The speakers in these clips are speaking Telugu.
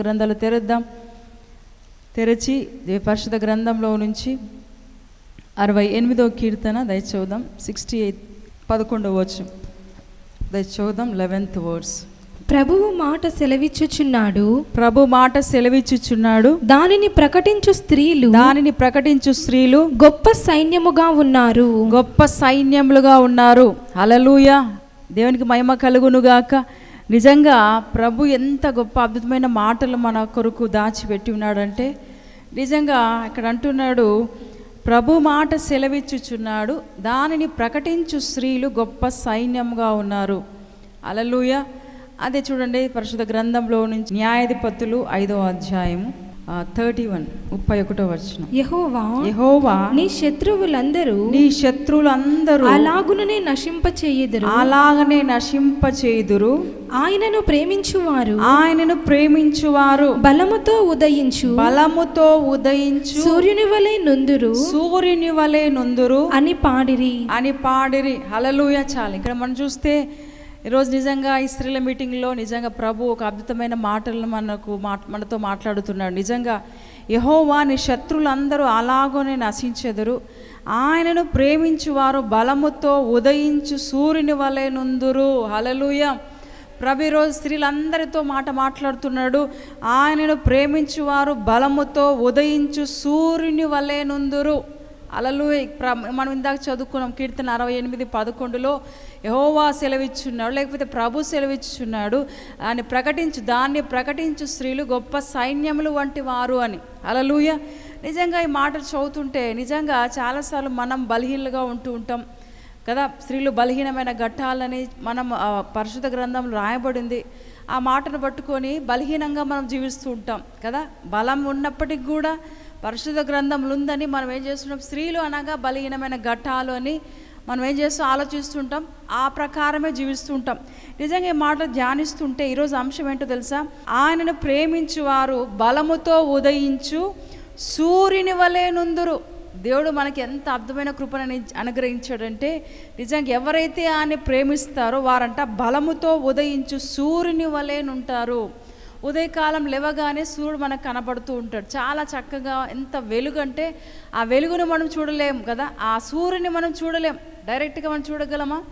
గ్రంథాలు తెరుద్దాం. తెరచి పరిశుద్ధ గ్రంథంలో నుంచి అరవై ఎనిమిదో కీర్తన దయచూద్దాం సిక్స్టీ ఎయిత్ పదకొండవ వచ్చు దయచూద్దాం లెవెన్త్ వర్డ్స్ ప్రభువు మాట సెలవిచ్చుచున్నాడు. ప్రభు మాట సెలవిచ్చుచున్నాడు. దానిని ప్రకటించు స్త్రీలు. దానిని ప్రకటించు స్త్రీలు. గొప్ప సైన్యముగా ఉన్నారు. గొప్ప సైన్యములుగా ఉన్నారు. హలలుయ దేవునికి మహిమ కలుగునుగాక. నిజంగా ప్రభు ఎంత గొప్ప అద్భుతమైన మాటలు మన కొరకు దాచిపెట్టి ఉన్నాడంటే నిజంగా ఇక్కడ అంటున్నాడు ప్రభు మాట సెలవిచ్చుచున్నాడు దానిని ప్రకటించు స్త్రీలు గొప్ప సైన్యంగా ఉన్నారు. అలలుయ అదే చూడండి పరిశుద్ధ గ్రంథంలో నుంచి న్యాయాధిపతులు ఐదో అధ్యాయము. థర్టీ వన్ ముప్పై ఒకటో వచ్చిన యెహోవా యెహోవా నీ శత్రువులందరూ నీ శత్రువులందరూ అలాగుననే నశింపచేయుదురు. అలాగనే నశింపచేయుదురు. ఆయనను ప్రేమించువారు. ఆయనను ప్రేమించువారు. బలముతో ఉదయించు. బలముతో ఉదయించు. సూర్యుని వలె నుందురు. సూర్యుని వలె నుందురు. అని పాడిరి. అని పాడిరి. హలలుయ చాలు. ఇక్కడ మనం చూస్తే ఈరోజు నిజంగా ఈ స్త్రీల మీటింగ్లో నిజంగా ప్రభు ఒక అద్భుతమైన మాటలను మనకు మాట్ మనతో మాట్లాడుతున్నాడు. నిజంగా యహోవా నీ శత్రులందరూ అలాగోనే నశించెదరు. ఆయనను ప్రేమించువారు బలముతో ఉదయించు సూర్యుని వలె నుందురు. హలలుయ ప్రభు ఈరోజు స్త్రీలందరితో మాట మాట్లాడుతున్నాడు. ఆయనను ప్రేమించువారు బలముతో ఉదయించు సూర్యుని వలె నుందురు. అలలు మనం ఇందాక చదువుకున్నాం కీర్తన అరవై ఎనిమిది పదకొండులో యహోవా సెలవిచ్చున్నాడు లేకపోతే ప్రభు సెలవిచ్చున్నాడు అని ప్రకటించు దాన్ని ప్రకటించు స్త్రీలు గొప్ప సైన్యములు వంటి వారు అని. అలలుయ. నిజంగా ఈ మాటలు చదువుతుంటే నిజంగా చాలాసార్లు మనం బలహీనలుగా ఉంటూ ఉంటాం కదా స్త్రీలు బలహీనమైన ఘట్టాలని మనం పరిశుద్ధ గ్రంథంలో రాయబడింది. ఆ మాటను పట్టుకొని బలహీనంగా మనం జీవిస్తూ ఉంటాం కదా బలం ఉన్నప్పటికి కూడా పరిశుద్ధ గ్రంథంలో ఉందని మనం ఏం చేస్తున్నాం స్త్రీలు అనగా బలహీనమైన ఘట్టాలు అని మనం ఏం చేస్తూ ఆలోచిస్తుంటాం? ఆ ప్రకారమే జీవిస్తుంటాం. నిజంగా ఈ మాటలు ధ్యానిస్తుంటే ఈరోజు అంశం ఏంటో తెలుసా? ఆయనను ప్రేమించువారు బలముతో ఉదయించు సూర్యుని వలె నుందురు. దేవుడు మనకి ఎంత అద్భుతమైన కృపను అనుగ్రహించాడంటే నిజంగా ఎవరైతే ఆయన ప్రేమిస్తారో వారంట బలముతో ఉదయించు సూర్యుని వలెనుంటారు ఉదయకాలం లేవగానే సూర్యుడు మనకు కనబడుతూ ఉంటాడు. చాలా చక్కగా ఎంత వెలుగు అంటే ఆ వెలుగును మనం చూడలేం కదా? ఆ సూర్యుని మనం చూడలేం. డైరెక్ట్గా మనం చూడగలమా?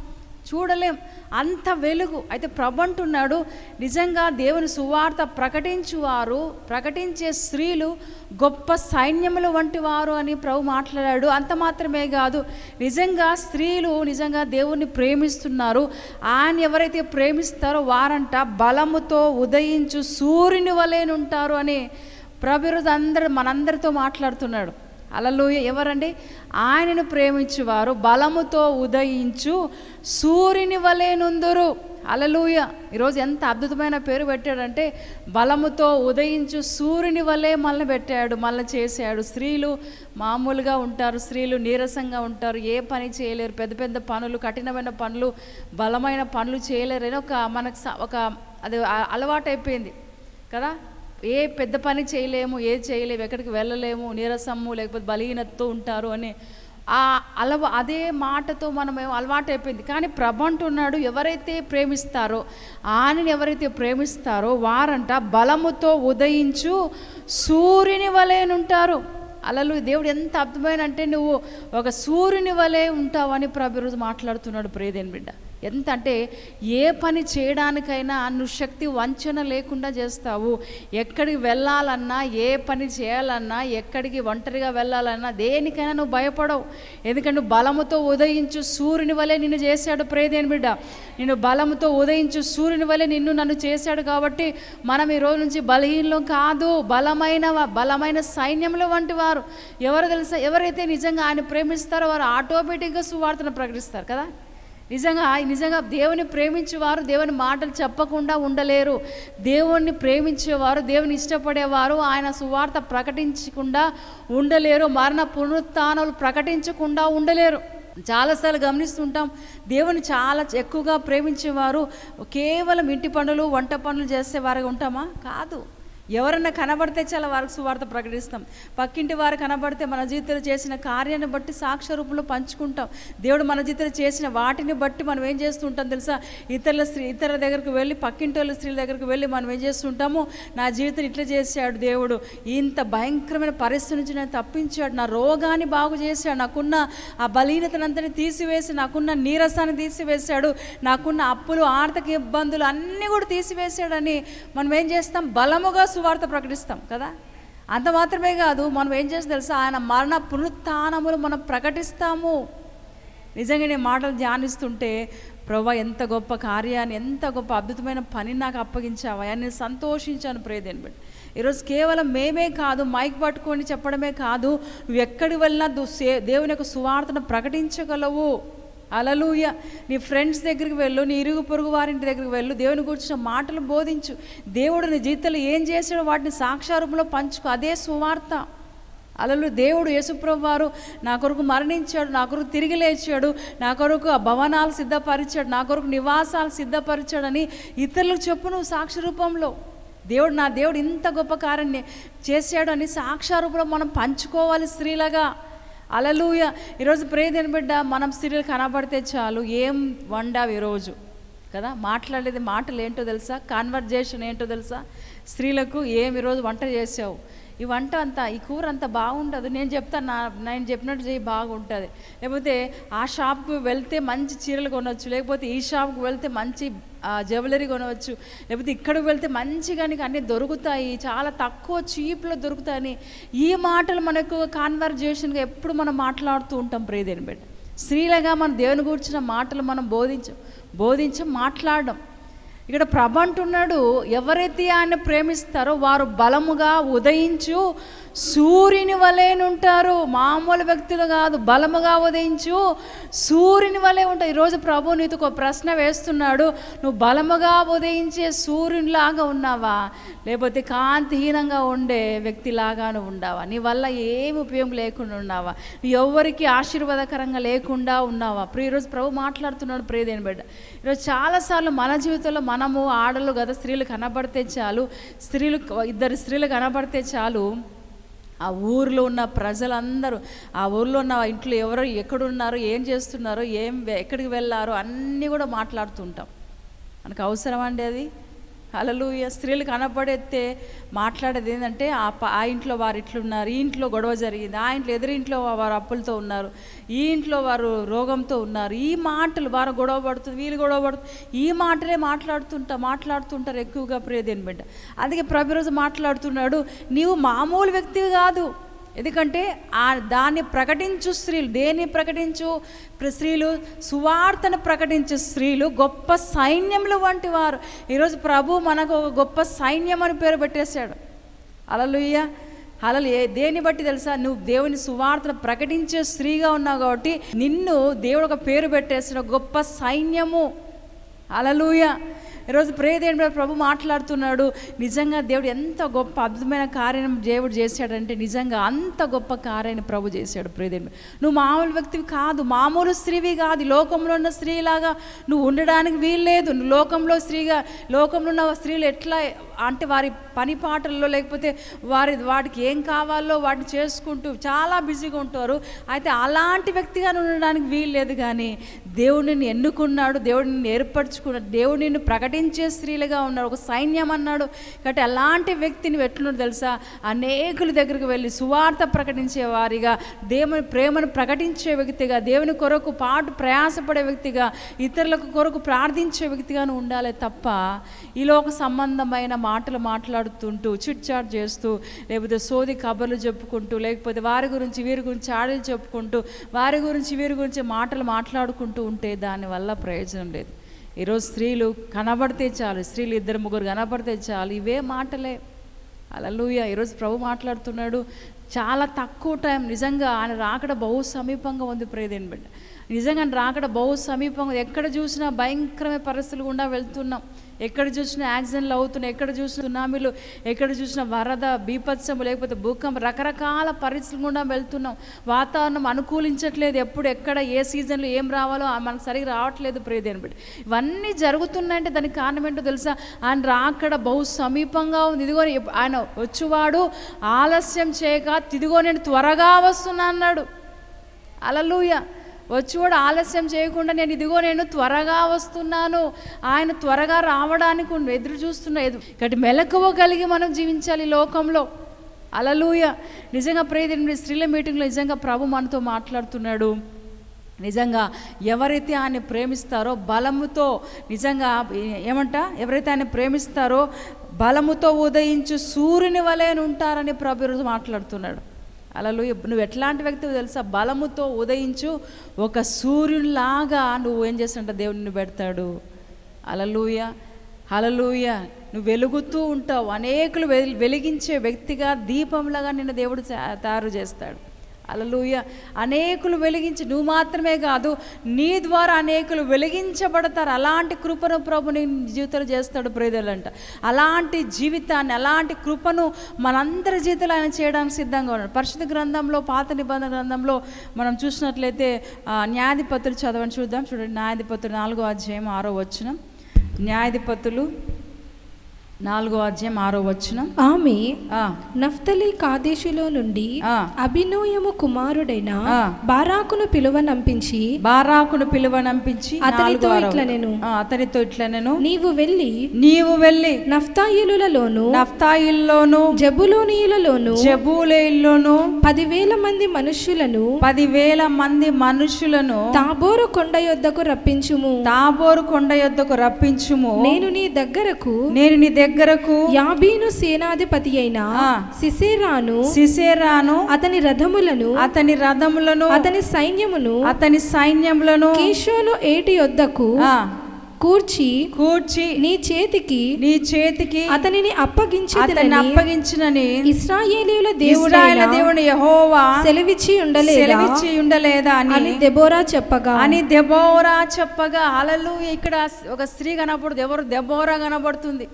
చూడలేం. అంత వెలుగు. అయితే ప్రభు అంటున్నాడు నిజంగా దేవుని సువార్త ప్రకటించువారు ప్రకటించే స్త్రీలు గొప్ప సైన్యములు వంటి వారు అని ప్రభు మాట్లాడాడు. అంత మాత్రమే కాదు నిజంగా స్త్రీలు నిజంగా దేవుణ్ణి ప్రేమిస్తున్నారు. ఆయన ఎవరైతే ప్రేమిస్తారో వారంట బలముతో ఉదయించు సూర్యుని వలేనుంటారు అని ప్రభురోజు అందరు మనందరితో మాట్లాడుతున్నాడు. అలలోయ. ఎవరండి? ఆయనను ప్రేమించువారు బలముతో ఉదయించు సూర్యుని వలె నుందురు. అలలుయ. ఈరోజు ఎంత అద్భుతమైన పేరు పెట్టాడంటే బలముతో ఉదయించు సూర్యుని వలె మళ్ళీ పెట్టాడు మళ్ళీ చేశాడు. స్త్రీలు మామూలుగా ఉంటారు స్త్రీలు నీరసంగా ఉంటారు ఏ పని చేయలేరు. పెద్ద పెద్ద పనులు కఠినమైన పనులు బలమైన పనులు చేయలేరు అని ఒక మనకు ఒక అది అలవాటైపోయింది. కదా? ఏ పెద్ద పని చేయలేము ఏ చేయలేము ఎక్కడికి వెళ్ళలేము నీరసము లేకపోతే బలహీనతతో ఉంటారు అని ఆ అలవా అదే మాటతో మనం అలవాటు అయిపోయింది. కానీ ప్రభు అంటున్నాడు ఎవరైతే ప్రేమిస్తారో ఆయనని ఎవరైతే ప్రేమిస్తారో వారంట బలముతో ఉదయించు సూర్యుని వలెనుంటారు అలలు దేవుడు ఎంత అద్భుతమైన అంటే నువ్వు ఒక సూర్యుని వలె ఉంటావని ప్రభు ఈరోజు మాట్లాడుతున్నాడు ప్రేదేని బిడ్డ. ఎంత అంటే ఏ పని చేయడానికైనా నువ్వు శక్తి వంచన లేకుండా చేస్తావు. ఎక్కడికి వెళ్ళాలన్నా ఏ పని చేయాలన్నా ఎక్కడికి ఒంటరిగా వెళ్ళాలన్నా దేనికైనా నువ్వు భయపడవు. ఎందుకంటే బలముతో ఉదయించు సూర్యుని వలె నిన్ను చేశాడు ప్రేదేని బిడ్డ. నిన్ను బలముతో ఉదయించు సూర్యుని వలె నిన్ను నన్ను చేశాడు కాబట్టి మనం ఈ రోజు నుంచి బలహీనలో కాదు. బలమైన బలమైన సైన్యంలో వంటి వారు. ఎవరు తెలుసా? ఎవరైతే నిజంగా ఆయన ప్రేమిస్తారో వారు ఆటోమేటిక్గా సువార్తను ప్రకటిస్తారు కదా? నిజంగా నిజంగా దేవుని ప్రేమించేవారు దేవుని మాటలు చెప్పకుండా ఉండలేరు. దేవుణ్ణి ప్రేమించేవారు దేవుని ఇష్టపడేవారు ఆయన సువార్త ప్రకటించకుండా ఉండలేరు. మరణ పునరుత్నాలు ప్రకటించకుండా ఉండలేరు. చాలాసార్లు గమనిస్తుంటాం దేవుని చాలా ఎక్కువగా ప్రేమించేవారు కేవలం ఇంటి పనులు వంట పనులు చేసేవారుగా ఉంటామా? కాదు. ఎవరన్నా కనబడితే చాలా వారికి సువార్త ప్రకటిస్తాం. పక్కింటి వారు కనబడితే మన జీవితంలో చేసిన కార్యాన్ని బట్టి సాక్ష్య రూపంలో పంచుకుంటాం. దేవుడు మన జీవితంలో చేసిన వాటిని బట్టి మనం ఏం చేస్తుంటాం తెలుసా? ఇతరుల స్త్రీ ఇతరుల దగ్గరికి వెళ్ళి పక్కింటి వాళ్ళ స్త్రీల దగ్గరికి వెళ్ళి మనం ఏం చేస్తుంటాము నా జీవితం ఇట్లా చేశాడు దేవుడు. ఇంత భయంకరమైన పరిస్థితి నుంచి నేను తప్పించాడు. నా రోగాన్ని బాగు చేశాడు. నాకున్న ఆ బలీనతనంతని తీసివేసి నాకున్న నీరసాన్ని తీసివేశాడు. నాకున్న అప్పులు ఆర్థిక ఇబ్బందులు అన్నీ కూడా తీసివేశాడని మనం ఏం చేస్తాం? బలముగా సువార్త ప్రకటిస్తాం కదా? అంత మాత్రమే కాదు మనం ఏం చేస్తాం తెలుసా? ఆయన మరణ పునరుత్నములు మనం ప్రకటిస్తాము. నిజంగా నేను మాటలు ధ్యానిస్తుంటే ప్రభా ఎంత గొప్ప కార్యాన్ని ఎంత గొప్ప అద్భుతమైన పని నాకు అప్పగించావా? అని నేను సంతోషించాను ప్రేదేని బట్టి ఈరోజు కేవలం మేమే కాదు మైక్ పట్టుకొని చెప్పడమే కాదు నువ్వు ఎక్కడి వెళ్ళినా దేవుని యొక్క సువార్తను ప్రకటించగలవు? అలలుయ. నీ ఫ్రెండ్స్ దగ్గరికి వెళ్ళు నీ ఇరుగు పొరుగు వారింటి దగ్గరికి వెళ్ళు. దేవుని గురించిన మాటలు బోధించు. దేవుడు నీ జీవితంలో ఏం చేసాడో వాటిని సాక్షారూపంలో పంచుకో. అదే సువార్త. అలలు దేవుడు యేసుప్రభు వారు నా కొరకు మరణించాడు నా కొరకు తిరిగి లేచాడు నా కొరకు ఆ భవనాలు సిద్ధపరిచాడు నా కొరకు నివాసాలు సిద్ధపరిచాడని ఇతరులకు చెప్పు నువ్వు సాక్షి రూపంలో దేవుడు నా దేవుడు ఇంత గొప్ప కార్యాన్ని చేశాడు అని సాక్షారూపంలో మనం పంచుకోవాలి స్త్రీలుగా. అలలుయ. ఈరోజు ప్రేదేని బిడ్డ? మనం స్త్రీలు కనబడితే చాలు. ఏం వండావు ఈరోజు? కదా? మాట్లాడేది మాటలు ఏంటో తెలుసా? కాన్వర్జేషన్ ఏంటో తెలుసా? స్త్రీలకు ఏమి ఈరోజు వంట చేసావు? ఈ వంట అంతా ఈ కూర అంత బాగుండదు. నేను చెప్తాను నా నేను చెప్పినట్టు చేయి బాగుంటుంది. లేకపోతే ఆ షాప్కి వెళ్తే మంచి చీరలు కొనవచ్చు లేకపోతే ఈ షాప్కి వెళ్తే మంచి జ్యువెలరీ కొనవచ్చు లేకపోతే ఇక్కడికి వెళ్తే మంచిగా నీకు అన్నీ దొరుకుతాయి చాలా తక్కువ చీప్లో దొరుకుతాయని ఈ మాటలు మనకు కాన్వర్జేషన్గా ఎప్పుడు మనం మాట్లాడుతూ ఉంటాం ప్రేదేని బిడ్డ. స్త్రీలుగా మన దేవుని కూర్చున్న మాటలు మనం బోధించం బోధించం మాట్లాడడం. ఇక్కడ ప్రభ అంటున్నాడు ఎవరైతే ఆయన ప్రేమిస్తారో వారు బలముగా ఉదయించు సూర్యుని వలెనుంటారు మామూలు వ్యక్తులు కాదు బలముగా ఉదయించు సూర్యుని వలె ఉంటారు ఈరోజు ప్రభు నీతో ఒక ప్రశ్న వేస్తున్నాడు నువ్వు బలముగా ఉదయించే సూర్యునిలాగా ఉన్నావా? లేకపోతే కాంతిహీనంగా ఉండే వ్యక్తిలాగా నువ్వు ఉండావా? నీ వల్ల ఏమి ఉపయోగం లేకుండా ఉన్నావా? నువ్వు ఎవ్వరికి ఆశీర్వాదకరంగా లేకుండా ఉన్నావా? ఇప్పుడు ఈరోజు ప్రభు మాట్లాడుతున్నాడు ప్రియదేని బిడ్డ. ఈరోజు చాలాసార్లు మన జీవితంలో మనము ఆడలు కదా స్త్రీలు కనబడితే చాలు. స్త్రీలు ఇద్దరు స్త్రీలు కనబడితే చాలు. ఆ ఊర్లో ఉన్న ప్రజలందరూ ఆ ఊర్లో ఉన్న ఇంట్లో ఎవరు ఎక్కడున్నారో ఏం చేస్తున్నారు ఏం ఎక్కడికి వెళ్ళారు అన్నీ కూడా మాట్లాడుతుంటాం. మనకు అవసరం అండి అది? అలలు స్త్రీలు కనపడెత్తే మాట్లాడేది ఏంటంటే ఆ ఆ ఇంట్లో వారు ఇట్లున్నారు ఈ ఇంట్లో గొడవ జరిగింది ఆ ఇంట్లో ఎదురింట్లో వారు అప్పులతో ఉన్నారు ఈ ఇంట్లో వారు రోగంతో ఉన్నారు ఈ మాటలు వారు గొడవ పడుతుంది వీళ్ళు గొడవ పడుతుంది ఈ మాటలే మాట్లాడుతుంటా మాట్లాడుతుంటారు ఎక్కువగా ప్రియదేని బిడ్డ. అందుకే ప్రభు రోజు మాట్లాడుతున్నాడు నీవు మామూలు వ్యక్తివి కాదు ఎందుకంటే ఆ దాన్ని ప్రకటించు స్త్రీలు దేన్ని ప్రకటించు? స్త్రీలు సువార్తను ప్రకటించే స్త్రీలు గొప్ప సైన్యములు వంటి వారు. ఈరోజు ప్రభు మనకు ఒక గొప్ప సైన్యం అని పేరు పెట్టేశాడు. అలలుయ్య అలలు ఏ దేన్ని బట్టి తెలుసా? నువ్వు దేవుని సువార్తను ప్రకటించే స్త్రీగా ఉన్నావు కాబట్టి నిన్ను దేవుడు ఒక పేరు పెట్టేసిన గొప్ప సైన్యము. అలలుయ ఈరోజు ప్రేదేవుడు ప్రభు మాట్లాడుతున్నాడు. నిజంగా దేవుడు ఎంత గొప్ప అద్భుతమైన కార్యం దేవుడు చేశాడంటే నిజంగా అంత గొప్ప కార్యాన్ని ప్రభు చేశాడు ప్రేదేని నువ్వు మామూలు వ్యక్తివి కాదు మామూలు స్త్రీవి కాదు లోకంలో ఉన్న స్త్రీలాగా నువ్వు ఉండడానికి వీల్లేదు నువ్వు లోకంలో స్త్రీగా లోకంలో ఉన్న స్త్రీలు ఎట్లా అంటే వారి పని పాటల్లో లేకపోతే వారి వాటికి ఏం కావాలో వాటిని చేసుకుంటూ చాలా బిజీగా ఉంటారు. అయితే అలాంటి వ్యక్తిగా ఉండడానికి వీల్లేదు కానీ దేవుడిని ఎన్నుకున్నాడు దేవుడిని ఏర్పరచుకున్నాడు దేవుడిని ప్రకటి నటించే స్త్రీలుగా ఉన్నాడు ఒక సైన్యం అన్నాడు. కాబట్టి అలాంటి వ్యక్తిని ఎట్లున్నాడు తెలుసా? అనేకుల దగ్గరికి వెళ్ళి సువార్త ప్రకటించే వారిగా దేవుని ప్రేమను ప్రకటించే వ్యక్తిగా దేవుని కొరకు పాటు ప్రయాసపడే వ్యక్తిగా ఇతరులకు కొరకు ప్రార్థించే వ్యక్తిగాను ఉండాలి తప్ప ఈలోక సంబంధమైన మాటలు మాట్లాడుతుంటూ చిట్ చాట్ చేస్తూ లేకపోతే సోది కబర్లు చెప్పుకుంటూ లేకపోతే వారి గురించి వీరి గురించి ఆడలు చెప్పుకుంటూ వారి గురించి వీరి గురించి మాటలు మాట్లాడుకుంటూ ఉంటే దానివల్ల ప్రయోజనం లేదు. ఈరోజు స్త్రీలు కనబడితే చాలు స్త్రీలు ఇద్దరు ముగ్గురు కనబడితే చాలు ఇవే మాటలే. అలలుయ ఈరోజు ప్రభు మాట్లాడుతున్నాడు చాలా తక్కువ టైం నిజంగా ఆయన రాకడ బహు సమీపంగా ఉంది ప్రేదేని బిడ్డ నిజంగా రాకడ బహు సమీపంగా ఎక్కడ చూసినా భయంకరమైన పరిస్థితులు గుండా వెళ్తున్నాం. ఎక్కడ చూసినా యాక్సిడెంట్లు అవుతున్నాయి. ఎక్కడ చూసిన సునామీలు ఎక్కడ చూసిన వరద బీపత్సము లేకపోతే భూకంపం రకరకాల పరిస్థితులు గుండా వెళ్తున్నాం. వాతావరణం అనుకూలించట్లేదు. ఎప్పుడు ఎక్కడ ఏ సీజన్లో ఏం రావాలో మనకు సరిగ్గా రావట్లేదు ప్రియదేని బట్టి ఇవన్నీ జరుగుతున్నాయంటే దానికి కారణం ఏంటో తెలుసా? ఆయన రాకడ బహు సమీపంగా ఉంది. ఇదిగో ఆయన వచ్చేవాడు ఆలస్యం చేయక తిదిగో నేను త్వరగా వస్తున్నా అన్నాడు. అలలుయ వచ్చి కూడా ఆలస్యం చేయకుండా నేను ఇదిగో నేను త్వరగా వస్తున్నాను. ఆయన త్వరగా రావడానికి ఉండు. ఎదురు చూస్తున్నా ఎదురు కాబట్టి మెలకువ కలిగి మనం జీవించాలి ఈ లోకంలో. అలలుయ. నిజంగా ప్రేది స్త్రీల మీటింగ్లో నిజంగా ప్రభు మనతో మాట్లాడుతున్నాడు. నిజంగా ఎవరైతే ఆయన ప్రేమిస్తారో బలముతో నిజంగా ఏమంట? ఎవరైతే ఆయన ప్రేమిస్తారో బలముతో ఉదయించు సూర్యుని వలె ఉంటారని ప్రభు ఈరోజు మాట్లాడుతున్నాడు. అలా నువ్వు ఎట్లాంటి వ్యక్తివి తెలుసా? బలముతో ఉదయించు ఒక సూర్యునిలాగా నువ్వు ఏం చేస్తుంట దేవుడిని పెడతాడు. అలలుయ హలలుయ నువ్వు వెలుగుతూ ఉంటావు. అనేకులు వెలిగించే వ్యక్తిగా దీపంలాగా నిన్ను దేవుడు తయారు చేస్తాడు. అలలుయ అనేకులు వెలిగించి నువ్వు మాత్రమే కాదు నీ ద్వారా అనేకులు వెలిగించబడతారు. అలాంటి కృపను ప్రభు నీ జీవితంలో చేస్తాడు ప్రేదలంట అలాంటి జీవితాన్ని అలాంటి కృపను మనందరి జీవితంలో ఆయన చేయడానికి సిద్ధంగా ఉన్నాడు. పరిశుద్ధ గ్రంథంలో పాత నిబంధన గ్రంథంలో మనం చూసినట్లయితే న్యాయాధిపతులు చదవని చూద్దాం. చూడండి న్యాయాధిపతులు నాలుగో అధ్యాయం ఆరో వచ్చిన న్యాయాధిపతులు నాలుగో అధ్యాయం ఆరో వచనం ఆమె నఫ్తలి కాదేశులో నుండి. అభినోయము కుమారుడైన. బారాకును పిలువనంపించి బారాకును పిలువనంపించి అతనితో ఇట్లనెను. ఆ, అతనితో ఇట్లనెను నీవు వెళ్ళి నీవు వెళ్ళి నఫ్తాయిలులలోను నఫ్తాయిల్లోను జబులోనియులలోను జబూలేల్లోను పదివేల మంది మనుష్యులను పదివేల మంది మనుషులను తాబోరు కొండ యొద్దకు రప్పించుము తాబోరు కొండ యొద్దకు రప్పించుము నేను నీ దగ్గరకు నేను నీ దగ్గరకు యాబీను సేనాధిపతి అయిన. సిసేరాను సిసేరాను అతని రథములను అతని రథములను అతని సైన్యమును అతని సైన్యములను కేశోను ఏటి యొద్దకు ఆ, కూర్చి కూర్చి నీ చేతికి నీ చేతికి అతనిని అతన్ని అప్పగించదనని అప్పగించినని ఇస్రాయేలీయుల ఇస్రాయేల్ దేవుడైన దేవుని యెహోవా సెలవిచ్చి ఉండలేదా? సెలవిచ్చి ఉండలేదా అని? దెబోరా చెప్పగా. అని దెబోరా చెప్పగా. అలలు ఇక్కడ ఒక స్త్రీ కనపడుతుంది ఎవరు దెబోరా కనబడుతుంది?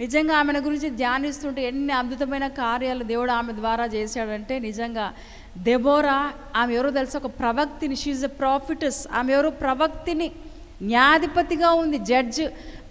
నిజంగా ఆమెను గురించి ధ్యానిస్తుంటే ఎన్ని అద్భుతమైన కార్యాలు దేవుడు ఆమె ద్వారా చేశాడంటే నిజంగా దెబోరా ఆమె ఎవరో తెలుసు? ఒక ప్రవక్తిని. షీజ్ ఎ ప్రాఫిటస్ ఆమె ఎవరు ప్రవక్తిని న్యాధిపతిగా ఉంది జడ్జ్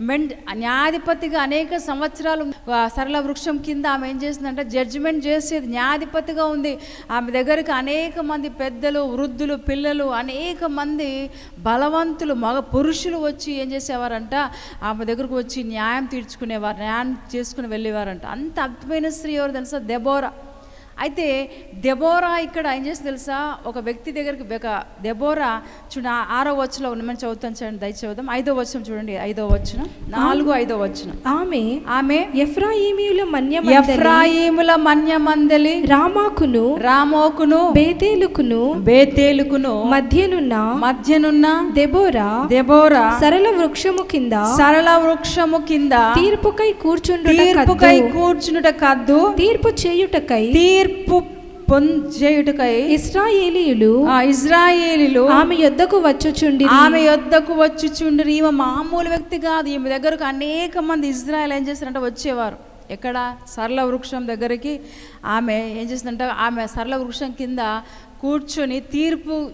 మెంట్ న్యాధిపతిగా అనేక సంవత్సరాలు సరళ వృక్షం కింద ఆమె ఏం చేసిందంటే జడ్జిమెంట్ చేసేది న్యాధిపతిగా ఉంది. ఆమె దగ్గరికి అనేక మంది పెద్దలు వృద్ధులు పిల్లలు అనేక మంది బలవంతులు మగ పురుషులు వచ్చి ఏం చేసేవారంట? ఆమె దగ్గరకు వచ్చి న్యాయం తీర్చుకునేవారు న్యాయం చేసుకుని వెళ్ళేవారంట. అంత అద్భుతమైన స్త్రీ ఎవరు తెలుసా? దెబోరా. అయితే దెబోరా ఇక్కడ ఏం చేసి తెలుసా? ఒక వ్యక్తి దగ్గరికి ఒక దెబోరా చూడండి ఆరో వచ్చలో ఉన్న మనం చదువుతాం చూడండి దయ చదువుతాం ఐదో వచ్చిన చూడండి ఐదో వచ్చిన నాలుగు ఐదో వచ్చిన ఆమె ఆమె ఎఫ్రాయిమీయుల మన్యమందలి ఎఫ్రాయిముల మన్యమందలి రామాకును రామోకును బేతేలుకును బేతేలుకును మధ్యనున్న మధ్యనున్న దెబోరా దెబోరా సరళ వృక్షము కింద సరళ వృక్షము కింద తీర్పుకై కూర్చుండుట తీర్పుకై. కూర్చునుట కద్దు తీర్పు చేయుటకై తీర్పు పొందేయుటకై ఇస్రాయేలీయులు ఆ ఇజ్రాయేలీలు ఆమె యొద్దకు వచ్చుచుండి ఆమె యొద్దకు వచ్చుచుండ్రి. ఈమె మామూలు వ్యక్తి కాదు. ఈమె దగ్గరకు అనేక మంది ఇజ్రాయెల్ ఏం చేస్తారంటే వచ్చేవారు. ఎక్కడ? సరళ వృక్షం దగ్గరికి. ఆమె ఏం చేస్తుందంటే ఆమె సరళ వృక్షం కింద కూర్చొని తీర్పు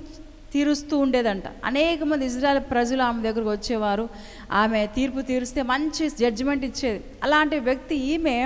తీరుస్తూ ఉండేదంట. అనేక మంది ఇజ్రాయల్ ప్రజలు ఆమె దగ్గరకు వచ్చేవారు. ఆమె తీర్పు తీరుస్తే మంచి జడ్జిమెంట్ ఇచ్చేది. అలాంటి వ్యక్తి ఈమె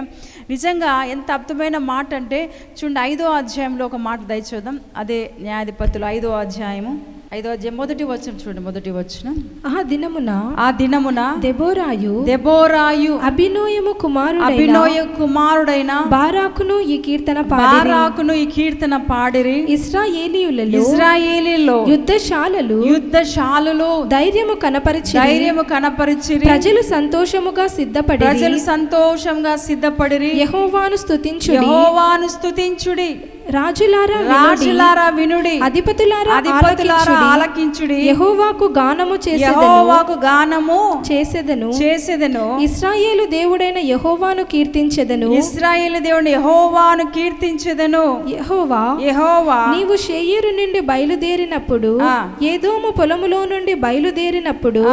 నిజంగా ఎంత అద్భుతమైన మాట అంటే చూడండి ఐదో అధ్యాయంలో ఒక మాట దయచేద్దాం. అదే న్యాయాధిపతులు ఐదో అధ్యాయము. ఐదో అధ్యాయం మొదటి వచ్చిన చూడండి మొదటి వచ్చిన ఆ దినమున ఆ దినమున దెబోరాయు దెబోరాయు అభినోయము కుమారుడైన అభినోయ కుమారుడైన బారాకును ఈ కీర్తన బారాకును ఈ కీర్తన పాడిరి. ఇస్రాయేలీయులలో ఇజ్రాయేలీలో యుద్ధశాలలు యుద్ధశాలులు ధైర్యము కనపరిచి ధైర్యము కనపరిచిరి. ప్రజలు సంతోషముగా సిద్ధపడి ప్రజలు సంతోషంగా సిద్ధపడిరి. యెహోవాను స్తుతించుడి. యెహోవాను స్తుతించుడి. రాజులారా. రాజులారా వినుడి అధిపతులారా అధిపతులారా ఆలకించుడి. యెహోవాకు గానము చేసేదను యెహోవాకు గానము చేసేదను చేసేదను ఇస్రాయేలు దేవుడైన యెహోవాను కీర్తించెదను ఇస్రాయేల్ దేవుని యెహోవాను కీర్తించెదను యెహోవా యెహోవా నీవు షేయరు నుండి బయలుదేరినప్పుడు. ఏదోము పొలములో నుండి బయలుదేరినప్పుడు.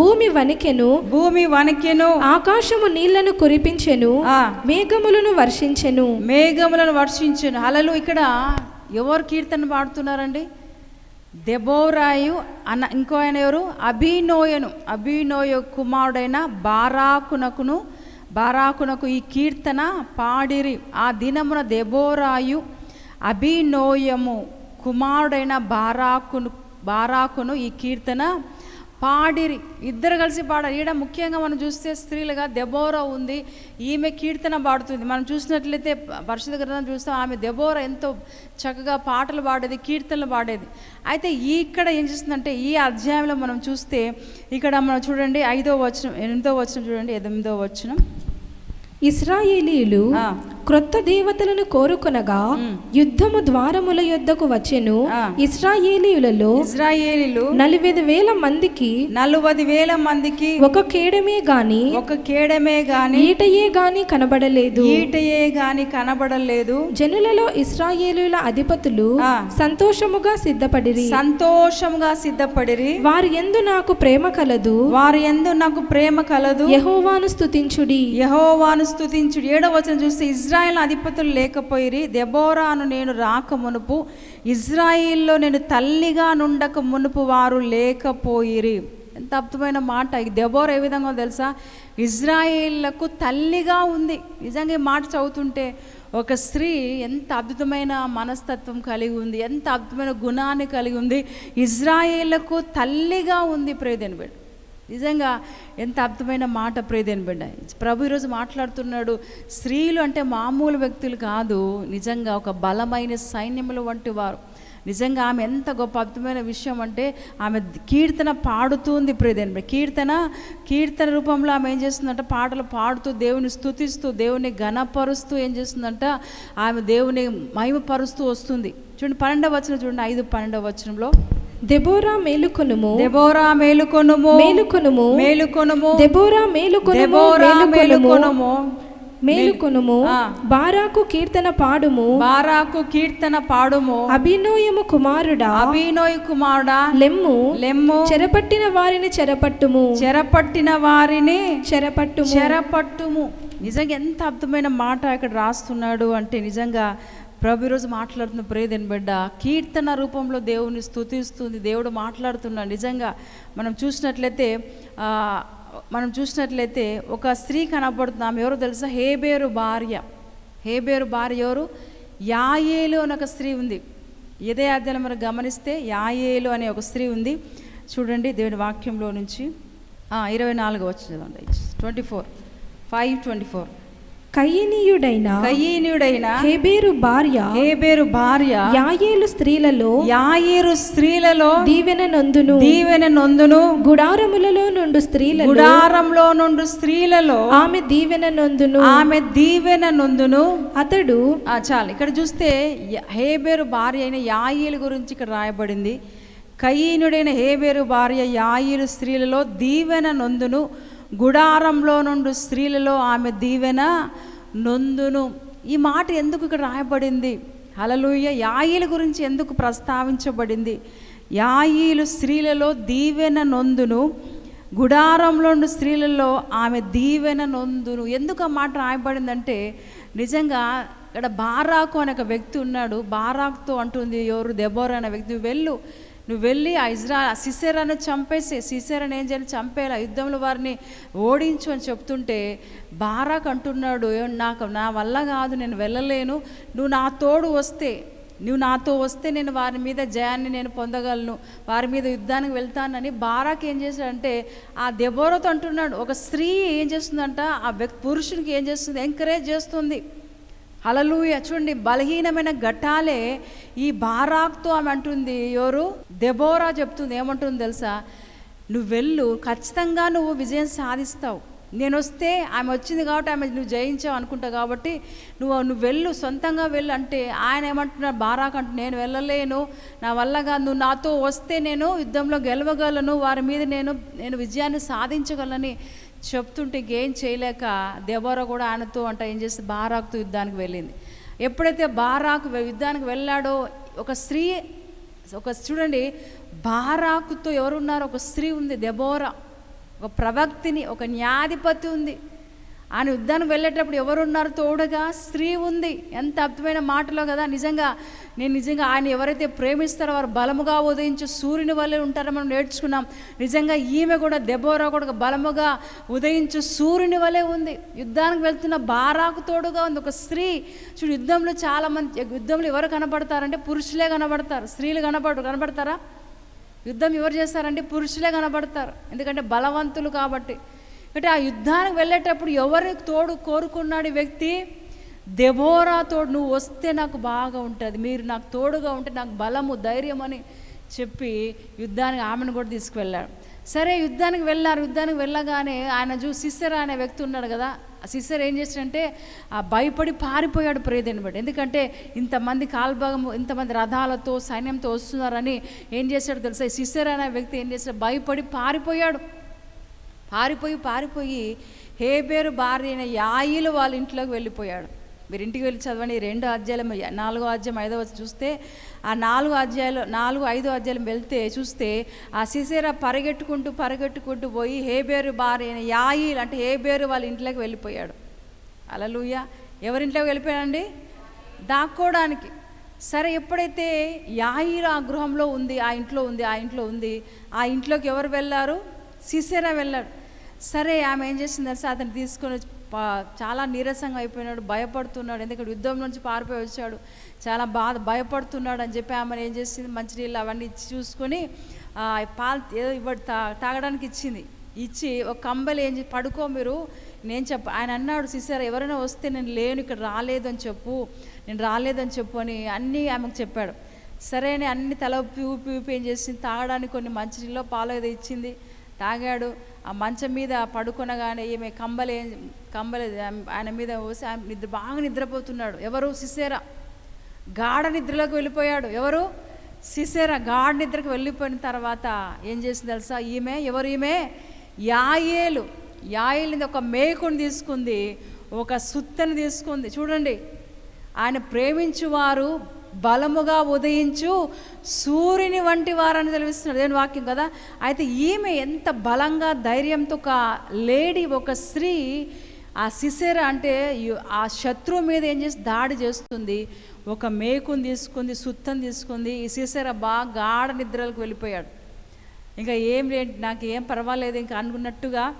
భూమి వణికెను భూమి వణకెను ఆకాశము నీళ్ళను కురిపించెను ఆ మేఘములను వర్షించెను మేఘములను వర్షించను అలలు ఇక్కడ ఎవరు కీర్తన పాడుతున్నారండి? దెబోరాయు అన్న ఇంకో ఆయన ఎవరు? అభినోయను. అభినోయ కుమారుడైన బారాకునకును బారాకునకు ఈ కీర్తన పాడిరి. ఆ దినమున దెబోరాయు అభినోయము కుమారుడైన బారాకును బారాకును ఈ కీర్తన పాడిరి. ఇద్దరు కలిసి పాడారు ఈడ ముఖ్యంగా మనం చూస్తే స్త్రీలుగా దెబోరా ఉంది. ఈమె కీర్తన పాడుతుంది. మనం చూసినట్లయితే పరిశుద్ధ గ్రంథం చూస్తే ఆమె దెబోరా ఎంతో చక్కగా పాటలు పాడేది కీర్తనలు పాడేది. అయితే ఈ ఇక్కడ ఏం చేస్తుందంటే ఈ అధ్యాయంలో మనం చూస్తే ఇక్కడ మనం చూడండి ఐదో వచనం ఎనిమిదో వచనం చూడండి ఎనిమిదో వచనం. ఇస్రాయేలీలు. క్రొత్త దేవతలను కోరుకొనగా మ్. యుద్ధము ద్వారముల యొద్దకు వచ్చెను. ఇస్రాయేలీయులలో ఇజ్రాయేలీలు నలభై వేల మందికి నలువది వేల మందికి ఒక కేడమే గాని ఒక కేడమే గాని ఈటయే గాని కనబడలేదు. ఈటయే గాని కనబడలేదు. జనులలో ఇస్రాయేలుల అధిపతులు. సంతోషముగా సిద్ధపడిరి. సంతోషంగా సిద్ధపడిరి. వారి యందు నాకు ప్రేమ కలదు. వారి ఎందు నాకు ప్రేమ కలదు. యెహోవాను స్తుతించుడి. యహోవాను స్తుతించుడు. ఏడవ వచనం చూస్తే ఇజ్రాయెల్ అధిపతులు లేకపోయిరి దెబోరాను నేను రాక మునుపు ఇజ్రాయిల్లో నేను తల్లిగా నుండక మునుపు వారు లేకపోయిరి. ఎంత అద్భుతమైన మాట. ఈ దెబోర ఏ విధంగా తెలుసా? ఇజ్రాయిళ్ళకు తల్లిగా ఉంది. నిజంగా ఈ మాట చదువుతుంటే ఒక స్త్రీ ఎంత అద్భుతమైన మనస్తత్వం కలిగి ఉంది ఎంత అద్భుతమైన గుణాన్ని కలిగి ఉంది. ఇజ్రాయేళ్ళకు తల్లిగా ఉంది ప్రేదేని బిడ్డ. నిజంగా ఎంత అద్భుతమైన మాట ప్రేదేని బిడ్డ ప్రభు ఈరోజు మాట్లాడుతున్నాడు స్త్రీలు అంటే మామూలు వ్యక్తులు కాదు నిజంగా ఒక బలమైన సైన్యములు వంటి వారు. నిజంగా ఆమె ఎంత గొప్ప అద్భుతమైన విషయం అంటే ఆమె కీర్తన పాడుతుంది ప్రేదేని బిడ్డ. కీర్తన కీర్తన రూపంలో ఆమె ఏం చేస్తుందంటే పాటలు పాడుతూ దేవుని స్థుతిస్తూ దేవుని ఘనపరుస్తూ ఏం చేస్తుందంట ఆమె దేవుని మహిమపరుస్తూ వస్తుంది. చూడండి పన్నెండవ వచనం చూడండి ఐదు పన్నెండవ వచనంలో. దెబోరా మేలుకొనుము దెబోరా మేలుకొనుము మేలుకొనుము మేలుకొనుము దెబోరా మేలుకొనుము మేలుకొనుము మేలుకొనుము. బారాకు కీర్తన పాడుము బారాకు కీర్తన పాడుము అభినోయము కుమారుడా అభినోయ్ కుమారుడా లెమ్ము లెమ్ము చెరపట్టిన వారిని చెరపట్టుము చెరపట్టిన వారిని చెరపట్టుము చెరపట్టుము నిజంగా ఎంత అద్భుతమైన మాట ఇక్కడ రాస్తున్నాడు అంటే నిజంగా ప్రభు ఈరోజు మాట్లాడుతున్న ప్రేదని బిడ్డ కీర్తన రూపంలో దేవుని స్థుతిస్తుంది దేవుడు మాట్లాడుతున్నాడు. నిజంగా మనం చూసినట్లయితే మనం చూసినట్లయితే ఒక స్త్రీ కనపడుతుంది ఆమె ఎవరో తెలుసా? హేబేరు భార్య. హేబేరు భార్య ఎవరు? యాయేలు అని ఒక స్త్రీ ఉంది. ఇదే అధ్యాయం మనం గమనిస్తే యాయేలు అనే ఒక స్త్రీ ఉంది. చూడండి దేవుని వాక్యంలో నుంచి. ఇరవై నాలుగు వచ్చింది twenty four five twenty four కయ్యనీయుడైన కయీనుడైన హేబేరు భార్య హేబేరు భార్య యాయేలు స్త్రీలలో యాయేరు స్త్రీలలో దీవెన నందును. దీవెన నొందును. గుడారములలో నుండు స్త్రీలలో గుడారంలో నుండి స్త్రీలలో ఆమె దీవెన నొందును. ఆమె దీవెన నొందును. అతడు ఆ, చాలు. ఇక్కడ చూస్తే య- హేబేరు భార్య అయిన యాయిలు గురించి ఇక్కడ రాయబడింది. కయీనుడైన హేబేరు భార్య యాయిలు స్త్రీలలో దీవెన నొందును. గుడారంలో నుండి స్త్రీలలో ఆమె దీవెన నొందును. ఈ మాట ఎందుకు ఇక్కడ రాయబడింది? హలలుయ యాయిల గురించి ఎందుకు ప్రస్తావించబడింది? యాయిలు స్త్రీలలో దీవెన నొందును. గుడారంలో ఉన్న స్త్రీలలో ఆమె దీవెన నొందును. ఎందుకు ఆ మాట రాయబడిందంటే నిజంగా ఇక్కడ బారాకు అనే ఒక వ్యక్తి ఉన్నాడు. బారాక్తో అంటుంది ఎవరు దెబోర్ అనే వ్యక్తి వెళ్ళు. నువ్వు వెళ్ళి ఆ ఇజ్రా సిసేరాను చంపేసి సిసేరాను ఏం చేయాలి? చంపేయాలి. యుద్ధంలో వారిని ఓడించు అని చెప్తుంటే బారాక్ అంటున్నాడు నాకు నా వల్ల కాదు నేను వెళ్ళలేను. నువ్వు నా తోడు వస్తే నువ్వు నాతో వస్తే నేను వారి మీద జయాన్ని నేను పొందగలను. వారి మీద యుద్ధానికి వెళ్తానని బారాక్ ఏం చేశాడంటే ఆ దెబోరతో అంటున్నాడు. ఒక స్త్రీ ఏం చేస్తుందంట? ఆ వ్యక్తి పురుషునికి ఏం చేస్తుంది? ఎంకరేజ్ చేస్తుంది. అలలుయ చూడండి బలహీనమైన ఘట్టాలే ఈ బారాక్తో ఆమె అంటుంది. ఎవరు? దెబోరా చెప్తుంది. ఏమంటుంది తెలుసా? నువ్వు వెళ్ళు ఖచ్చితంగా నువ్వు విజయం సాధిస్తావు. నేను వస్తే ఆమె వచ్చింది కాబట్టి ఆమె నువ్వు జయించావు అనుకుంటావు కాబట్టి నువ్వు నువ్వు వెళ్ళు సొంతంగా వెళ్ళు అంటే ఆయన ఏమంటున్నారు బారాక్ అంటే నేను వెళ్ళలేను. నా వల్లగా నువ్వు నాతో వస్తే నేను యుద్ధంలో గెలవగలను. వారి మీద నేను నేను విజయాన్ని సాధించగలని. చెప్తుంటే గేమ్ చేయలేక దెబోరా కూడా ఆయనతో అంట ఏం చేస్తే బారాకుతో యుద్ధానికి వెళ్ళింది. ఎప్పుడైతే బారాకు యుద్ధానికి వెళ్ళాడో ఒక స్త్రీ ఒక చూడండి బారాకుతో ఎవరున్నారు ఒక స్త్రీ ఉంది దెబోరా ఒక ప్రవక్తిని ఒక న్యాధిపతి ఉంది. ఆయన యుద్ధానికి వెళ్ళేటప్పుడు ఎవరున్నారు? తోడుగా స్త్రీ ఉంది. ఎంత అద్భుతమైన మాటలో కదా నిజంగా నేను నిజంగా ఆయన ఎవరైతే ప్రేమిస్తారో వారు బలముగా ఉదయించు సూర్యుని వల్లే ఉంటారో మనం నేర్చుకున్నాం. నిజంగా ఈమె కూడా దెబ్బోరా కూడా బలముగా ఉదయించు సూర్యుని వలె ఉంది. యుద్ధానికి వెళ్తున్న బారాకు తోడుగా ఉంది. ఒక స్త్రీ చూడు యుద్ధంలో చాలా మంది యుద్ధంలో ఎవరు కనబడతారంటే పురుషులే కనబడతారు. స్త్రీలు కనబడు కనబడతారా? యుద్ధం ఎవరు చేస్తారంటే పురుషులే కనబడతారు. ఎందుకంటే బలవంతులు కాబట్టి. అంటే ఆ యుద్ధానికి వెళ్ళేటప్పుడు ఎవరి తోడు కోరుకున్నాడు వ్యక్తి? దెబోరా తోడు నువ్వు వస్తే నాకు బాగా ఉంటుంది. మీరు నాకు తోడుగా ఉంటే నాకు బలము ధైర్యం అని చెప్పి యుద్ధానికి ఆమెను కూడా తీసుకువెళ్ళాడు. సరే యుద్ధానికి వెళ్ళారు. యుద్ధానికి వెళ్ళగానే ఆయన చూ సిస్సర్ అనే వ్యక్తి ఉన్నాడు కదా. ఆ సిస్సర్ ఏం చేశాడంటే ఆ భయపడి పారిపోయాడు ప్రేదని బట్టి. ఎందుకంటే ఇంతమంది కాల్భాగం ఇంతమంది రథాలతో సైన్యంతో వస్తున్నారని ఏం చేశాడు తెలుసా? ఈ సిస్సర్ అనే వ్యక్తి ఏం చేశాడు? భయపడి పారిపోయాడు. పారిపోయి పారిపోయి హేబేరు భార్య అయిన యాయిలు వాళ్ళ ఇంట్లోకి వెళ్ళిపోయాడు. మీరు ఇంటికి వెళ్ళి చదవండి ఈ రెండు అధ్యాయులు నాలుగో అధ్యాయం ఐదో వచ్చి చూస్తే ఆ నాలుగు అధ్యాయులు నాలుగు ఐదో అధ్యాయం వెళ్తే చూస్తే ఆ సిసేర పరిగెట్టుకుంటూ పరిగెట్టుకుంటూ పోయి హేబేరు భార్య అయిన యాయిల్ అంటే హేబేరు వాళ్ళ ఇంట్లోకి వెళ్ళిపోయాడు. అలలుయ ఎవరింట్లోకి వెళ్ళిపోయాడండి? దాక్కోవడానికి సరే ఎప్పుడైతే యాయిర్ ఆ గృహంలో ఉంది ఆ ఇంట్లో ఉంది ఆ ఇంట్లో ఉంది ఆ ఇంట్లోకి ఎవరు వెళ్ళారు? సిసేరా వెళ్ళాడు. సరే ఆమె ఏం చేసింది తెలుసా? అతను తీసుకొని పా- చాలా నీరసంగా అయిపోయినాడు భయపడుతున్నాడు. ఎందుకంటే యుద్ధం నుంచి పారిపోయి వచ్చాడు. చాలా బాధ భయపడుతున్నాడు అని చెప్పి ఆమె ఏం చేసింది? మంచినీళ్ళు అవన్నీ ఇచ్చి చూసుకొని పాలు ఏదో ఇవ్వడు తా తాగడానికి ఇచ్చింది. ఇచ్చి ఒక కంబలి ఏం చే- పడుకో మీరు నేను చెప్ప ఆయన అన్నాడు సిసార్ ఎవరైనా వస్తే నేను లేను ఇక్కడ రాలేదు అని చెప్పు నేను రాలేదని చెప్పు అని అన్నీ ఆమెకు చెప్పాడు. సరే అని అన్ని తల ఊపి ఊపి ఊపి ఏం చేసింది? తాగడానికి కొన్ని మంచినీళ్ళు పాలు ఏదో ఇచ్చింది. తాగాడు. ఆ మంచం మీద పడుకొనగానే ఈమె కంబలి కంబలే కంబలి ఆయన మీద పోసి ఆయన నిద్ర బాగా నిద్రపోతున్నాడు. ఎవరు? సిసేరా. గాఢ నిద్రలోకి వెళ్ళిపోయాడు. ఎవరు? సిసేరా గాఢ నిద్రకు వెళ్ళిపోయిన తర్వాత ఏం చేసింది తెలుసా? ఈమె ఎవరు ఈమె? యాయేలు. యాయేలు ఒక మేకుని తీసుకుంది. ఒక సుత్తని తీసుకుంది. చూడండి. ఆయన ప్రేమించువారు బలముగా ఉదయించు సూర్యుని వంటి వారని తెలిపిస్తున్నాడు దేని వాక్యం కదా? అయితే ఈమె ఎంత బలంగా ధైర్యంతో ఒక లేడీ ఒక స్త్రీ ఆ సిసేర అంటే ఆ శత్రువు మీద ఏం చేసి దాడి చేస్తుంది. ఒక మేకుని తీసుకుంది సుత్తం తీసుకుంది. ఈ సిసేర బాగా గాఢ నిద్రలకు వెళ్ళిపోయాడు. ఇంకా ఏం లేదు నాకు ఏం పర్వాలేదు ఇంకా అనుకున్నట్టుగా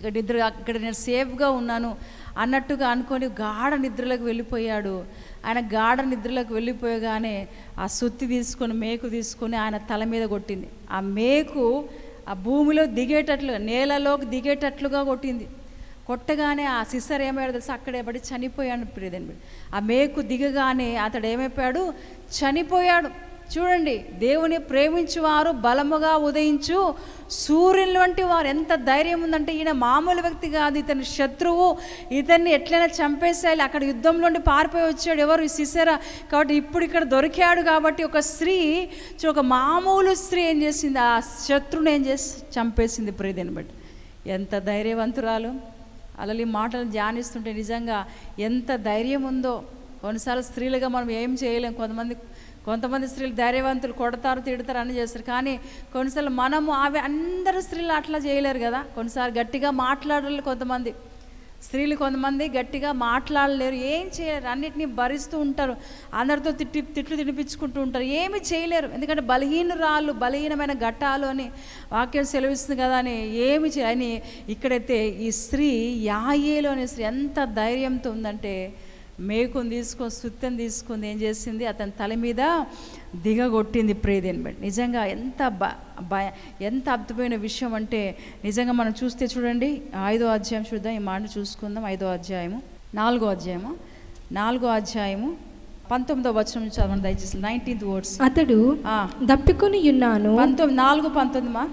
ఇక నిద్ర ఇక్కడ నేను సేఫ్గా ఉన్నాను అన్నట్టుగా అనుకొని గాఢ నిద్రలోకి వెళ్ళిపోయాడు. ఆయన గాఢ నిద్రలోకి వెళ్ళిపోయగానే ఆ సుత్తి తీసుకొని మేకు తీసుకొని ఆయన తల మీద కొట్టింది. ఆ మేకు ఆ భూమిలో దిగేటట్లు నేలలోకి దిగేటట్లుగా కొట్టింది. కొట్టగానే ఆ సిస్టర్ ఏమయ్యాడు తెలుసు? అక్కడే పడి చనిపోయాడు ప్రియదని ఆ మేకు దిగగానే అతడు ఏమైపోయాడు? చనిపోయాడు. చూడండి దేవుని ప్రేమించువారు బలముగా ఉదయించు. సూర్యుని వంటి వారు ఎంత ధైర్యం ఉందంటే ఈయన మామూలు వ్యక్తి కాదు ఇతని శత్రువు. ఇతన్ని ఎట్లయినా చంపేసేయాలి. అక్కడ యుద్ధంలోండి పారిపోయి వచ్చాడు ఎవరు? ఈ సిసెరా. కాబట్టి ఇప్పుడు ఇక్కడ దొరికాడు కాబట్టి ఒక స్త్రీ ఒక మామూలు స్త్రీ ఏం చేసింది? ఆ శత్రువుని ఏం చేసి చంపేసింది ప్రియదని బట్టి. ఎంత ధైర్యవంతురాలు. అలా మాటలు ధ్యానిస్తుంటే నిజంగా ఎంత ధైర్యం ఉందో. కొన్నిసార్లు స్త్రీలుగా మనం ఏం చేయలేం. కొంతమంది కొంతమంది స్త్రీలు ధైర్యవంతులు కొడతారు తిడతారు అన్ని చేస్తారు. కానీ కొన్నిసార్లు మనము అవి అందరూ స్త్రీలు అట్లా చేయలేరు కదా. కొన్నిసార్లు గట్టిగా మాట్లాడలేరు కొంతమంది. స్త్రీలు కొంతమంది గట్టిగా మాట్లాడలేరు ఏం చేయలేరు. అన్నిటినీ భరిస్తూ ఉంటారు. అందరితో తిట్టి తిట్లు తినిపించుకుంటూ ఉంటారు. ఏమి చేయలేరు. ఎందుకంటే బలహీనరాళ్ళు బలహీనమైన ఘట్టాలు అని వాక్యం సెలవిస్తుంది కదా అని ఏమి చే అని ఇక్కడైతే ఈ స్త్రీ యాయేలు అనే స్త్రీ ఎంత ధైర్యంతో ఉందంటే మేకుని తీసుకొని సుత్తని తీసుకుంది ఏం చేసింది? అతని తల మీద దిగగొట్టింది ప్రేదేని బట్టి. నిజంగా ఎంత బ భయ ఎంత అద్భుతమైన విషయం అంటే నిజంగా మనం చూస్తే చూడండి ఐదో అధ్యాయం చూద్దాం ఈ మాట చూసుకుందాం ఐదో అధ్యాయము నాలుగో అధ్యాయము నాలుగో అధ్యాయము పంతొమ్మిదో వచనం చదవండి దయచేసి నైన్టీన్త్ వర్డ్స్. అతడు దప్పికొని ఉన్నాను పంతొమ్మిది నాలుగు పంతొమ్మిది మా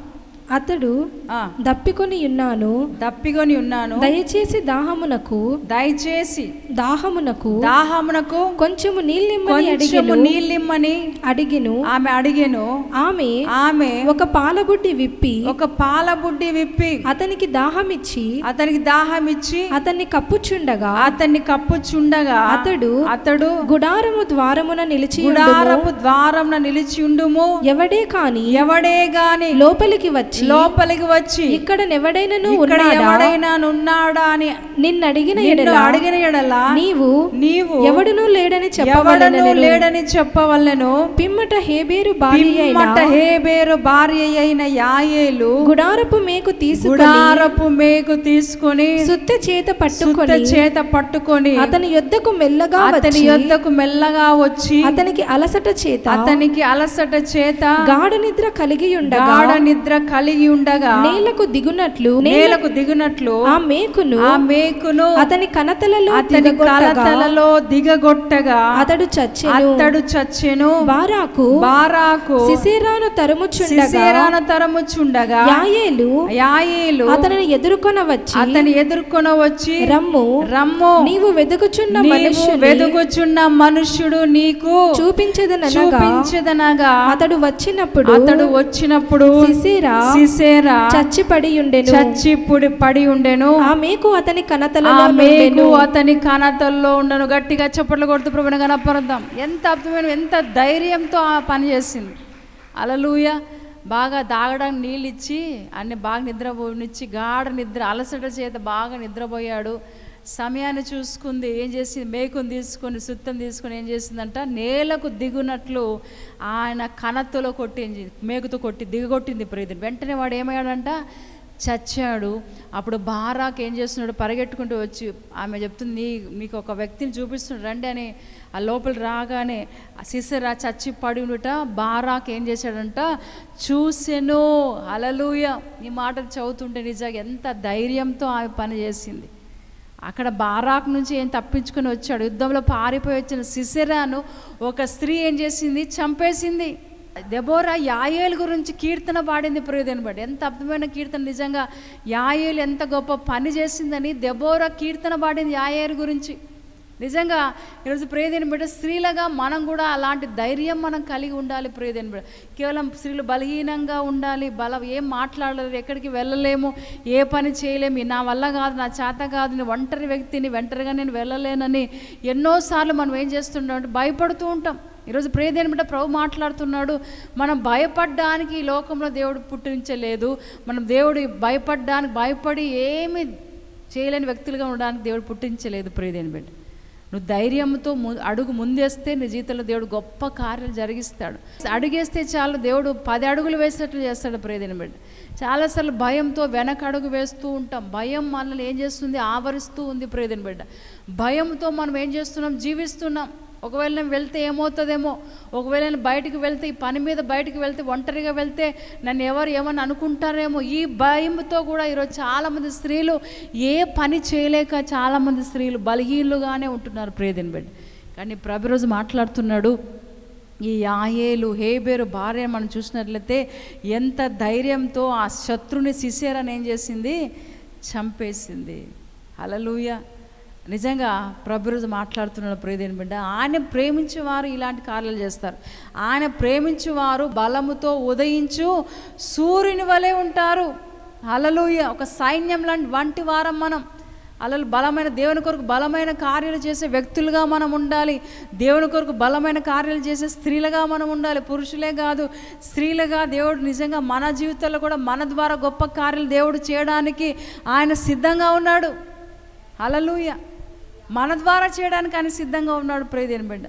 అతడు ఆ, దప్పికొని ఉన్నాను. దప్పికొని ఉన్నాను. దయచేసి దాహమునకు దయచేసి దాహమునకు దాహమునకు కొంచెము నీళ్ళిమ్మని కొంచెము అడిగెను. నీళ్ళిమ్మని అడిగెను. ఆమె అడిగెను. ఆమె ఆమె ఒక పాలబుడ్డి విప్పి ఒక పాల బుడ్డి విప్పి అతనికి దాహమిచ్చి అతనికి దాహం ఇచ్చి అతన్ని కప్పుచుండగా అతన్ని కప్పుచుండగా అతడు అతడు గుడారము ద్వారమున నిలిచి ఉండును. గుడారపు ద్వారం నిలిచి ఉండుము. ఎవడే కాని ఎవడే గాని లోపలికి వచ్చి లోపలికి వచ్చి ఇక్కడ ఎవడైనను ఇక్కడ ఉన్నాడా? ఎవడైనా ఉన్నాడా అని నిన్ను అడిగిన ఎడల అడిగిన ఎడలా నీవు నీవు ఎవడునూ లేడని ఎవడను చెప్పవలెనను లేడని చెప్పవలెను. పిమ్మట హేబేరు భార్య పిమ్మట హేబేరు భార్య అయిన యాయేలు గుడారపు మేకు తీసుకుని గుడారపు మేకు తీసుకొని సుత్తె చేత పట్టుకొని చేత పట్టుకొని అతని యొద్దకు మెల్లగా అతని వచ్చి యొద్దకు మెల్లగా వచ్చి అతనికి అలసట చేత అతనికి అలసట చేత గాఢ నిద్ర కలిగి ఉండగా గాఢ నిద్ర కలిగి ఉండగా నేలకు దిగునట్లు నేలకు దిగునట్లు ఆ మేకును ఆ మేకును అతని కనతలలో అతని కలతలలో దిగగొట్టగా అతడు చచ్చెను. అతడు చచ్చెను. బారాకు బారాకు సిసేరాను తరుముచుండగా సిసేరాన తరముచుండగా యాయేలు యాయేలు అతనిని ఎదుర్కొన వచ్చి అతని ఎదుర్కొని వచ్చి రమ్ము రమ్ము. నీవు వెదుకుచున్న నీవు మనుష్యుని వెదుగుచున్న మనుష్యుడు నీకు చూపించదనగా చూపించదనగా అతడు వచ్చినప్పుడు అతడు వచ్చినప్పుడు సిసేరా సిసేరా చచ్చి పడి ఉండెను చచ్చి పుడి ఉండెను ఆ మేకు అతని కనతలలో మేకు నుండెను. అతని కనతల్లో ఉండను. గట్టిగా చప్పట్లు కొడుతూ ప్రభుని కనపడదాం ఎంత అర్థమైన ఎంత ధైర్యంతో ఆ పని చేసింది. అలలుయ బాగా దాగడానికి నీళ్ళు ఇచ్చి అన్ని బాగా నిద్రపోనిచ్చి గాఢ నిద్ర అలసట చేత బాగా నిద్రపోయాడు. సమయాన్ని చూసుకుంది ఏం చేసింది? మేకుని తీసుకొని సుత్తం తీసుకొని ఏం చేసిందంట? నేలకు దిగునట్లు ఆయన కనత్తులో కొట్టింది మేకుతో కొట్టి దిగగొట్టింది ప్రీతిని. వెంటనే వాడు ఏమయ్యాడంట? చచ్చాడు. అప్పుడు బారాక్ ఏం చేస్తున్నాడు? పరిగెట్టుకుంటూ వచ్చి ఆమె చెప్తుంది నీ మీకు ఒక వ్యక్తిని చూపిస్తున్నాడు రండి అని. ఆ లోపల రాగానే ఆ సిసరా చచ్చి పడి ఉండుట బారాక్ ఏం చేశాడంట? చూసెను అలలుయ ఈ మాటలు చదువుతుంటే నిజంగా ఎంత ధైర్యంతో ఆమె పని చేసింది. అక్కడ బారాక్ నుంచి ఏం తప్పించుకొని వచ్చాడు? యుద్ధంలో పారిపోయి వచ్చిన సిసెరాను ఒక స్త్రీ ఏం చేసింది? చంపేసింది. దెబోరా యాయేలు గురించి కీర్తన పాడింది ప్రియదని బట్టి ఎంత అద్భుతమైన కీర్తన. నిజంగా యాయేలు ఎంత గొప్ప పని చేసిందని దెబోరా కీర్తన పాడింది యాయేలు గురించి. నిజంగా ఈరోజు ప్రియదేని బిడ్డ స్త్రీలుగా మనం కూడా అలాంటి ధైర్యం మనం కలిగి ఉండాలి ప్రియదేని బిడ్డ. కేవలం స్త్రీలు బలహీనంగా ఉండాలి బల ఏం మాట్లాడలేదు ఎక్కడికి వెళ్ళలేము ఏ పని చేయలేము. నా వల్ల కాదు నా చేత కాదు నేను ఒంటరి వ్యక్తిని ఒంటరిగా నేను వెళ్ళలేనని ఎన్నోసార్లు మనం ఏం చేస్తుంటాం అంటే భయపడుతూ ఉంటాం. ఈరోజు ప్రియదేని బిడ్డ ప్రభు మాట్లాడుతున్నాడు మనం భయపడ్డానికి ఈ లోకంలో దేవుడు పుట్టించలేదు. మనం దేవుడు భయపడ్డానికి భయపడి ఏమి చేయలేని వ్యక్తులుగా ఉండడానికి దేవుడు పుట్టించలేదు ప్రియదేని బిడ్డ. నువ్వు ధైర్యంతో అడుగు ముందేస్తే నీ జీవితంలో దేవుడు గొప్ప కార్యాలు జరిగిస్తాడు. అడుగేస్తే చాలు దేవుడు పది అడుగులు వేసినట్లు చేస్తాడు ప్రయోజనం బిడ్డ. చాలాసార్లు భయంతో వెనక అడుగు వేస్తూ ఉంటాం. భయం మనల్ని ఏం చేస్తుంది? ఆవరిస్తూ ఉంది ప్రియదిన బిడ్డ. భయంతో మనం ఏం చేస్తున్నాం? జీవిస్తున్నాం. ఒకవేళ నేను వెళ్తే ఏమవుతుందేమో? ఒకవేళ నేను బయటికి వెళ్తే ఈ పని మీద బయటికి వెళ్తే ఒంటరిగా వెళ్తే నన్ను ఎవరు ఏమని అనుకుంటారేమో? ఈ భయంతో కూడా ఈరోజు చాలామంది స్త్రీలు ఏ పని చేయలేక చాలామంది స్త్రీలు బలహీనులుగానే ఉంటున్నారు ప్రియదిని బిడ్డ కానీ ప్రభు రోజు మాట్లాడుతున్నాడు. ఈ యాయేలు హేబేరు భార్య మనం చూసినట్లయితే ఎంత ధైర్యంతో ఆ శత్రుని శిశేరని ఏం చేసింది? చంపేసింది. హలలుయ నిజంగా ప్రభురోజు మాట్లాడుతున్న ప్రేదేని ప్రియదేని బిడ్డ ఆయన ప్రేమించేవారు ఇలాంటి కార్యాలు చేస్తారు. ఆయన ప్రేమించేవారు బలముతో ఉదయించు సూర్యుని వలె ఉంటారు. హలలుయ ఒక సైన్యం లాంటి వంటి వారం మనం. అలలు బలమైన దేవుని కొరకు బలమైన కార్యాలు చేసే వ్యక్తులుగా మనం ఉండాలి. దేవుని కొరకు బలమైన కార్యాలు చేసే స్త్రీలుగా మనం ఉండాలి. పురుషులే కాదు స్త్రీలుగా దేవుడు నిజంగా మన జీవితంలో కూడా మన ద్వారా గొప్ప కార్యాలు దేవుడు చేయడానికి ఆయన సిద్ధంగా ఉన్నాడు. అలలుయ మన ద్వారా చేయడానికి ఆయన సిద్ధంగా ఉన్నాడు ప్రియదేని బిడ్డ.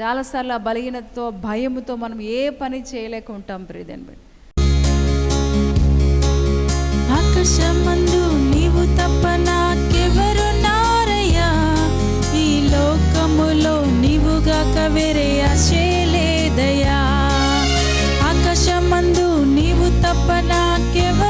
చాలాసార్లు ఆ బలహీనతతో భయముతో మనం ఏ పని చేయలేక ఉంటాం ప్రియదేని బిడ్డ. ఆకాశమందు నీవు తప్ప నాకెవరున్నారయ్యా ఈ లోకములో నీవుగాక వేరే ఆశలేదయ్యా ఆకాశమందు నీవు తప్ప నాకెవరు